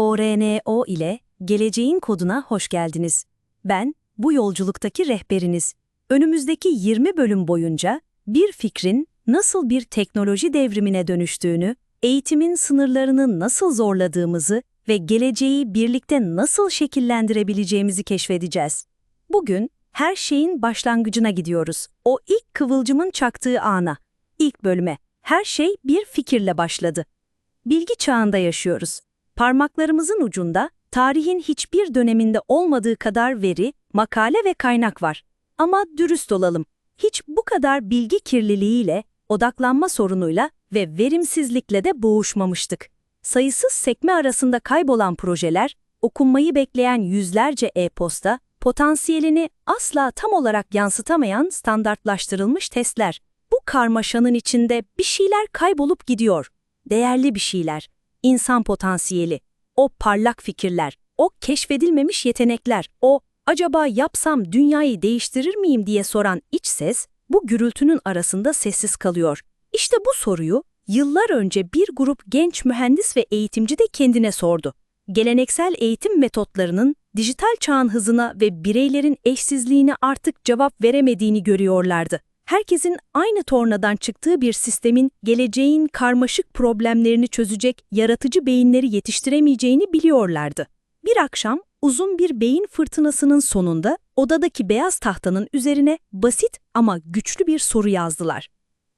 ORNO ile Geleceğin Koduna hoş geldiniz. Ben, bu yolculuktaki rehberiniz. Önümüzdeki 20 bölüm boyunca bir fikrin nasıl bir teknoloji devrimine dönüştüğünü, eğitimin sınırlarını nasıl zorladığımızı ve geleceği birlikte nasıl şekillendirebileceğimizi keşfedeceğiz. Bugün her şeyin başlangıcına gidiyoruz. O ilk kıvılcımın çaktığı ana, ilk bölüme. Her şey bir fikirle başladı. Bilgi çağında yaşıyoruz. Parmaklarımızın ucunda tarihin hiçbir döneminde olmadığı kadar veri, makale ve kaynak var. Ama dürüst olalım. Hiç bu kadar bilgi kirliliğiyle, odaklanma sorunuyla ve verimsizlikle de boğuşmamıştık. Sayısız sekme arasında kaybolan projeler, okunmayı bekleyen yüzlerce e-posta, potansiyelini asla tam olarak yansıtamayan standartlaştırılmış testler. Bu karmaşanın içinde bir şeyler kaybolup gidiyor. Değerli bir şeyler, insan potansiyeli, o parlak fikirler, o keşfedilmemiş yetenekler, o acaba yapsam dünyayı değiştirir miyim diye soran iç ses, bu gürültünün arasında sessiz kalıyor. İşte bu soruyu yıllar önce bir grup genç mühendis ve eğitimci de kendine sordu. Geleneksel eğitim metotlarının dijital çağın hızına ve bireylerin eşsizliğine artık cevap veremediğini görüyorlardı. Herkesin aynı tornadan çıktığı bir sistemin geleceğin karmaşık problemlerini çözecek yaratıcı beyinleri yetiştiremeyeceğini biliyorlardı. Bir akşam uzun bir beyin fırtınasının sonunda odadaki beyaz tahtanın üzerine basit ama güçlü bir soru yazdılar.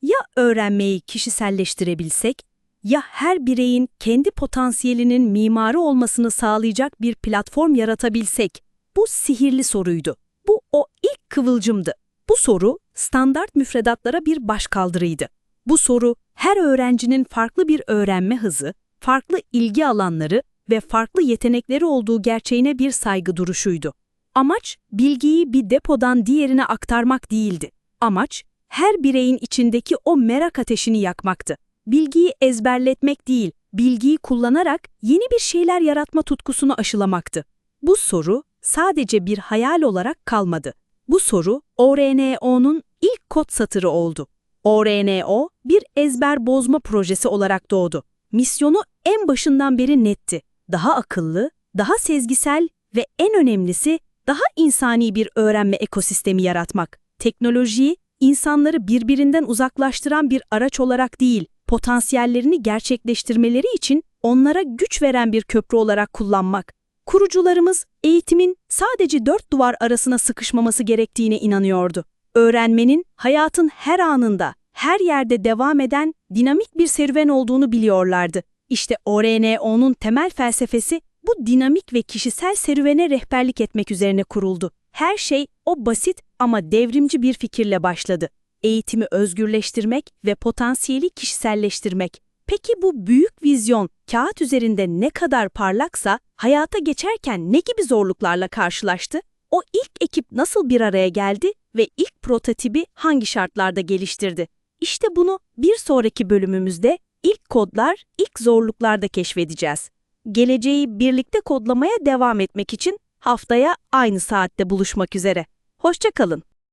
Ya öğrenmeyi kişiselleştirebilsek, ya her bireyin kendi potansiyelinin mimarı olmasını sağlayacak bir platform yaratabilsek? Bu sihirli soruydu. Bu o ilk kıvılcımdı. Bu soru standart müfredatlara bir başkaldırıydı. Bu soru her öğrencinin farklı bir öğrenme hızı, farklı ilgi alanları ve farklı yetenekleri olduğu gerçeğine bir saygı duruşuydu. Amaç bilgiyi bir depodan diğerine aktarmak değildi. Amaç her bireyin içindeki o merak ateşini yakmaktı. Bilgiyi ezberletmek değil, bilgiyi kullanarak yeni bir şeyler yaratma tutkusunu aşılamaktı. Bu soru sadece bir hayal olarak kalmadı. Bu soru ORNO'nun ilk kod satırı oldu. ORNO bir ezber bozma projesi olarak doğdu. Misyonu en başından beri netti. Daha akıllı, daha sezgisel ve en önemlisi daha insani bir öğrenme ekosistemi yaratmak. Teknolojiyi insanları birbirinden uzaklaştıran bir araç olarak değil, potansiyellerini gerçekleştirmeleri için onlara güç veren bir köprü olarak kullanmak. Kurucularımız eğitimin sadece dört duvar arasına sıkışmaması gerektiğine inanıyordu. Öğrenmenin hayatın her anında, her yerde devam eden dinamik bir serüven olduğunu biliyorlardı. İşte ORNO'nun temel felsefesi bu dinamik ve kişisel serüvene rehberlik etmek üzerine kuruldu. Her şey o basit ama devrimci bir fikirle başladı. Eğitimi özgürleştirmek ve potansiyeli kişiselleştirmek. Peki bu büyük vizyon kağıt üzerinde ne kadar parlaksa hayata geçerken ne gibi zorluklarla karşılaştı? O ilk ekip nasıl bir araya geldi ve ilk prototipi hangi şartlarda geliştirdi? İşte bunu bir sonraki bölümümüzde ilk kodlar, ilk zorluklarda keşfedeceğiz. Geleceği birlikte kodlamaya devam etmek için haftaya aynı saatte buluşmak üzere. Hoşçakalın.